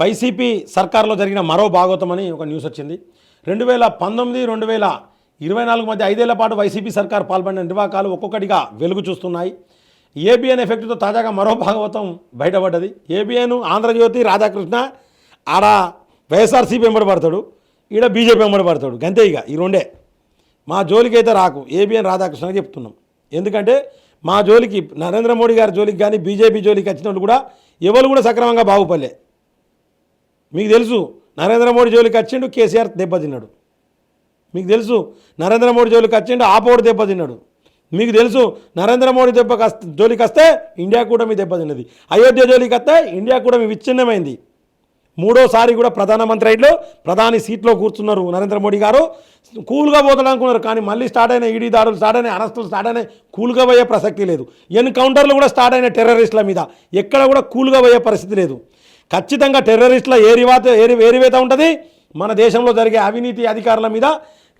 YCP సర్కార్లో జరిగిన మరో భాగవతం అని ఒక న్యూస్ వచ్చింది. రెండు వేల పంతొమ్మిది రెండు వేల ఇరవై నాలుగు మధ్య ఐదేళ్ళ పాటు వైసీపీ సర్కార్ పాల్పడిన నిర్వాకాలు ఒక్కొక్కటిగా వెలుగు చూస్తున్నాయి. ఏబిఎన్ ఎఫెక్ట్తో తాజాగా మరో భాగవతం బయటపడ్డది. ఏబిఎన్ ఆంధ్రజ్యోతి రాధాకృష్ణ ఆడ వైఎస్ఆర్సీపీ వెంబడబడతాడు ఈడ బీజేపీ వెంబడి పడతాడు గంతే ఇక ఈ రెండే. మా జోలికి అయితే రాకు ఏబిఎన్ రాధాకృష్ణ చెప్తున్నాం. ఎందుకంటే మా జోలికి నరేంద్ర మోడీ గారి జోలికి కానీ బీజేపీ జోలికి వచ్చిన వాళ్ళు కూడా ఎవరు కూడా సక్రమంగా బాగుపడలే. మీకు తెలుసు నరేంద్ర మోడీ జోలికి వచ్చిండు కేసీఆర్ దెబ్బతిన్నాడు. మీకు తెలుసు నరేంద్ర మోడీ జోలికి వచ్చిండు ఆపోడు దెబ్బతిన్నాడు. మీకు తెలుసు నరేంద్ర మోడీ దెబ్బ జోలికి వస్తే ఇండియా కూడా మీ దెబ్బతిన్నది. అయోధ్య జోలికి వస్తే ఇండియా కూడా మీ విచ్ఛిన్నమైంది. మూడోసారి కూడా ప్రధానమంత్రి అయిలో ప్రధాని సీట్లో కూర్చున్నారు నరేంద్ర మోడీ గారు. కూల్గా పోతాడు అనుకున్నారు కానీ మళ్ళీ స్టార్ట్ అయిన ఈడీ దాడులు స్టార్ట్ అయిన అరెస్టులు స్టార్ట్ అయిన కూల్గా పోయే ప్రసక్తి లేదు. ఎన్కౌంటర్లు కూడా స్టార్ట్ అయిన టెర్రరిస్టుల మీద. ఎక్కడ కూడా కూల్గా పోయే పరిస్థితి లేదు. ఖచ్చితంగా టెర్రరిస్టుల ఏరివాత ఏరి ఏరివేత ఉంటుంది. మన దేశంలో జరిగే అవినీతి అధికారుల మీద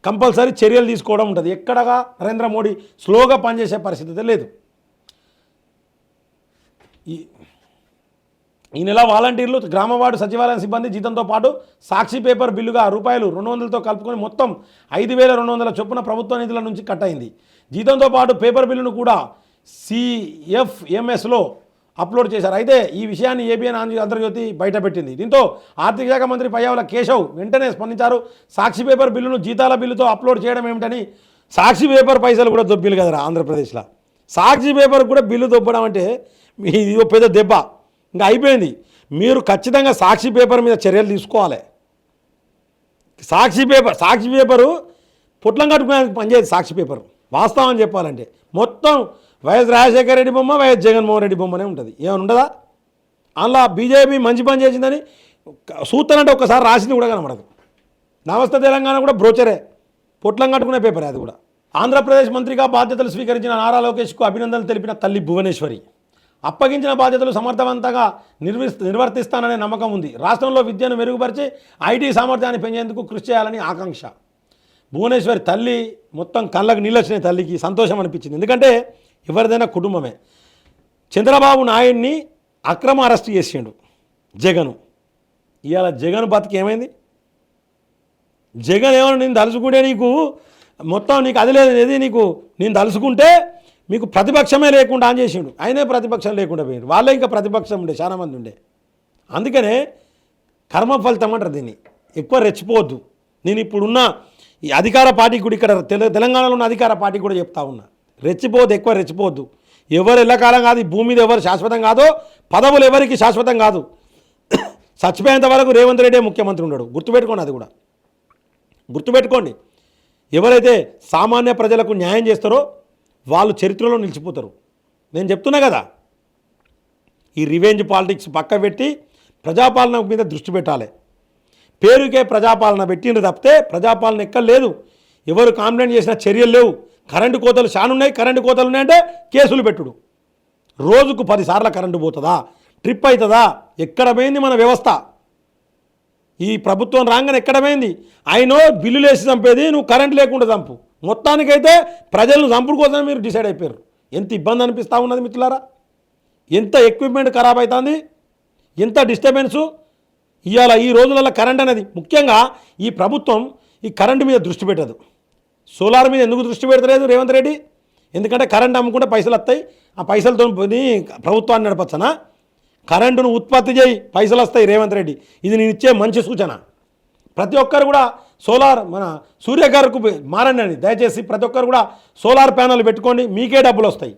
కంపల్సరీ చర్యలు తీసుకోవడం ఉంటుంది. ఎక్కడగా నరేంద్ర మోడీ స్లోగా పనిచేసే పరిస్థితి లేదు. ఈ ఈ నెల వాలంటీర్లు గ్రామవార్డు సచివాలయం సిబ్బంది జీతంతో పాటు సాక్షి పేపర్ బిల్లుగా రూపాయలు రెండు వందలతో కలుపుకొని మొత్తం ఐదు వేల రెండు వందల చొప్పున ప్రభుత్వ నిధుల నుంచి కట్ అయింది. జీతంతో పాటు పేపర్ బిల్లును కూడా సిఎఫ్ఎంఎస్లో అప్లోడ్ చేశారు. అయితే ఈ విషయాన్ని ఏబిఎన్ ఆంధ్ర అంతర్జ్యోతి బయటపెట్టింది దీంతో ఆర్థిక శాఖ మంత్రి పయ్యావుల కేశవ్ వెంటనే స్పందించారు. సాక్షి పేపర్ బిల్లును జీతాల బిల్లుతో అప్లోడ్ చేయడం ఏమిటని సాక్షి పేపర్ పైసలు కూడా దొబ్బిలు కదరా ఆంధ్రప్రదేశ్లో. సాక్షి పేపర్ కూడా బిల్లు దొబ్బడం అంటే మీ ఇది ఒక పెద్ద దెబ్బ. ఇంకా అయిపోయింది. మీరు ఖచ్చితంగా సాక్షి పేపర్ మీద చర్యలు తీసుకోవాలి. సాక్షి పేపర్ సాక్షి పేపరు పుట్లం కట్టుకునే పనిచేయదు సాక్షి పేపర్. వాస్తవం చెప్పాలంటే. మొత్తం వైఎస్ రాజశేఖర రెడ్డి బొమ్మ వైఎస్ జగన్మోహన్ రెడ్డి బొమ్మనే ఉంటుంది. ఏమైనా ఉండదా అందులో బీజేపీ మంచి పని చేసిందని సూత్తనంటే ఒకసారి రాసింది కూడా కనబడదు. నమస్తే తెలంగాణ కూడా బ్రోచరే. పొట్లం కట్టుకునే పేపర్ అది కూడా. ఆంధ్రప్రదేశ్ మంత్రిగా బాధ్యతలు స్వీకరించిన నారా లోకేష్కు అభినందనలు తెలిపిన తల్లి భువనేశ్వరి. అప్పగించిన బాధ్యతలు సమర్థవంతంగా నిర్వి నిర్వర్తిస్తాననే నమ్మకం ఉంది. రాష్ట్రంలో విద్యను మెరుగుపరిచి ఐటీ సామర్థ్యాన్ని పెంచేందుకు కృషి చేయాలని ఆకాంక్ష. భువనేశ్వరి తల్లి మొత్తం కళ్ళకు నీళ్ళు వచ్చినాయి తల్లికి సంతోషం అనిపించింది. ఎందుకంటే ఎవరిదైనా కుటుంబమే. చంద్రబాబు నాయుడిని అక్రమ అరెస్ట్ చేసిండు జగను. ఇవాళ జగన్ బతికి ఏమైంది? జగన్ ఏమన్నా నేను తలుచుకుంటే నీకు మొత్తం నీకు అది లేదు ఏది నీకు? నేను తలుచుకుంటే మీకు ప్రతిపక్షమే లేకుండా ఆన్ చేసిండు. ఆయనే ప్రతిపక్షం లేకుండా పోయిండు. వాళ్ళే ఇంకా ప్రతిపక్షం ఉండే చాలా మంది ఉండే. అందుకనే కర్మ ఫలితం అంటారు దీన్ని. ఎక్కువ రెచ్చిపోవద్దు. నేను ఇప్పుడున్న ఈ అధికార పార్టీ కూడా ఇక్కడ తెల తెలంగాణలో ఉన్న అధికార పార్టీ కూడా చెప్తా ఉన్నా. రెచ్చిపోవద్దు ఎక్కువ రెచ్చిపోవద్దు ఎవరు ఎల్లకాలం కాదు ఈ భూమి మీద ఎవరు శాశ్వతం కాదో పదవులు ఎవరికి శాశ్వతం కాదు. చచ్చిపోయేంత వరకు రేవంత్ రెడ్డి ముఖ్యమంత్రి ఉన్నాడు. గుర్తుపెట్టుకోండి అది కూడా. గుర్తుపెట్టుకోండి. ఎవరైతే సామాన్య ప్రజలకు న్యాయం చేస్తారో వాళ్ళు చరిత్రలో నిలిచిపోతారు. నేను చెప్తున్నా కదా ఈ రివెంజ్ పాలిటిక్స్ పక్క పెట్టి ప్రజాపాలన మీద దృష్టి పెట్టాలి. పేరుకే ప్రజాపాలన పెట్టిండ్రు తప్పితే ప్రజాపాలన ఎక్కడ లేదు. ఎవరు కాంప్లైంట్ చేసిన చర్యలు లేవు. కరెంటు కోతలు చానున్నాయి కరెంటు కోతలు ఉన్నాయంటే కేసులు పెట్టుడు. రోజుకు పదిసార్లు కరెంటు పోతుందా? ట్రిప్ అవుతుందా ఎక్కడ పోయింది మన వ్యవస్థ? ఈ ప్రభుత్వం రాగానే ఎక్కడ పోయింది? ఆయన బిల్లులు వేసి చంపేది నువ్వు కరెంట్ లేకుండా చంపు. మొత్తానికైతే ప్రజలను చంపుడు కోసం మీరు డిసైడ్ అయిపోయారు. ఎంత ఇబ్బంది అనిపిస్తూ ఉన్నది మిత్రులారా? ఎంత ఎక్విప్మెంట్ ఖరాబ్ అవుతుంది ఎంత డిస్టర్బెన్సు? ఇవాళ ఈ రోజులలో కరెంట్ అనేది ముఖ్యంగా ఈ ప్రభుత్వం ఈ కరెంటు మీద దృష్టి పెట్టదు. సోలార్ మీద ఎందుకు దృష్టి పెడతలేదు రేవంత్ రెడ్డి? ఎందుకంటే కరెంట్ అమ్ముకుంటే పైసలు వస్తాయి. ఆ పైసలతో ప్రభుత్వాన్ని నడపచ్చనా? కరెంటును ఉత్పత్తి చేయి పైసలు వస్తాయి రేవంత్ రెడ్డి. ఇది నేను ఇచ్చే మంచి సూచన. ప్రతి ఒక్కరు కూడా సోలార్ మన సూర్యగారుకు మారండి దయచేసి ప్రతి ఒక్కరు కూడా సోలార్ ప్యానల్ పెట్టుకోండి. మీకే డబ్బులు వస్తాయి.